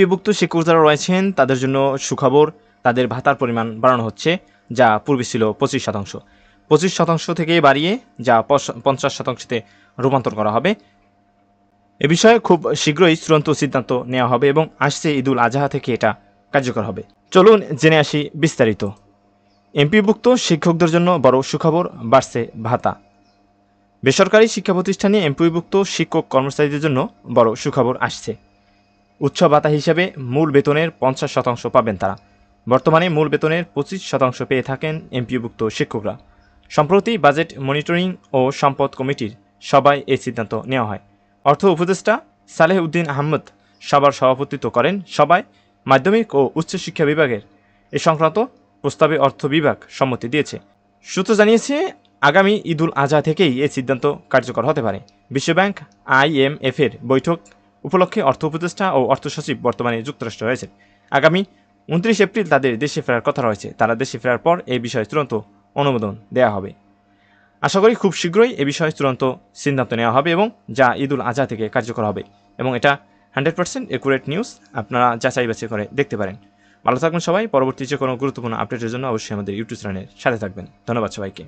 এমপিভুক্ত শিক্ষক যারা রয়েছেন, তাদের জন্য সুখবর, তাদের ভাতার পরিমাণ বাড়ানো হচ্ছে, যা পূর্বে ছিল পঁচিশ শতাংশ। পঁচিশ শতাংশ থেকে বাড়িয়ে যা পঞ্চাশ শতাংশতে রূপান্তর করা হবে। এ বিষয়ে খুব শীঘ্রই চূড়ান্ত সিদ্ধান্ত নেওয়া হবে এবং আসছে ঈদুল আজহা থেকে এটা কার্যকর হবে। চলুন জেনে আসি বিস্তারিত। এমপিভুক্ত শিক্ষকদের জন্য বড় সুখবর, বাড়ছে ভাতা। বেসরকারি শিক্ষা প্রতিষ্ঠানে এমপিভুক্ত শিক্ষক কর্মচারীদের জন্য বড় সুখবর আসছে। উৎসব ভাতা হিসাবে মূল বেতনের পঞ্চাশ শতাংশ পাবেন তারা। বর্তমানে মূল বেতনের পঁচিশ শতাংশ পেয়ে থাকেন এমপিভুক্ত শিক্ষকরা। সম্প্রতি বাজেট মনিটরিং ও সম্পদ কমিটির সভায় এই সিদ্ধান্ত নেওয়া হয়। অর্থ উপদেষ্টা সালেহ উদ্দিন আহমদ সবার সভাপতিত্ব করেন। সবাই মাধ্যমিক ও উচ্চশিক্ষা বিভাগের এ সংক্রান্ত প্রস্তাবে অর্থ বিভাগ সম্মতি দিয়েছে। সূত্র জানিয়েছে, আগামী ঈদুল আজহা থেকেই এই সিদ্ধান্ত কার্যকর হতে পারে। বিশ্বব্যাংক আইএমএফের বৈঠক উপলক্ষে অর্থ উপদেষ্টা ও অর্থ সচিব বর্তমানে যুক্তরাষ্ট্রে রয়েছে আগামী উনত্রিশ এপ্রিল তাদের দেশে ফেরার কথা রয়েছে। তারা দেশে ফেরার পর এই বিষয়ে চূড়ান্ত অনুমোদন দেওয়া হবে। আশা করি খুব শীঘ্রই এ বিষয়ে চূড়ান্ত সিদ্ধান্ত নেওয়া হবে এবং যা ঈদুল আজহা থেকে কার্যকর হবে এবং এটা হান্ড্রেড পার্সেন্ট একুরেট নিউজ আপনারা যাচাই বাছাই করে দেখতে পারেন। ভালো থাকবেন সবাই। পরবর্তী যে কোনো গুরুত্বপূর্ণ আপডেটের জন্য অবশ্যই আমাদের ইউটিউব চ্যানেলের সাথে থাকবেন। ধন্যবাদ সবাইকে।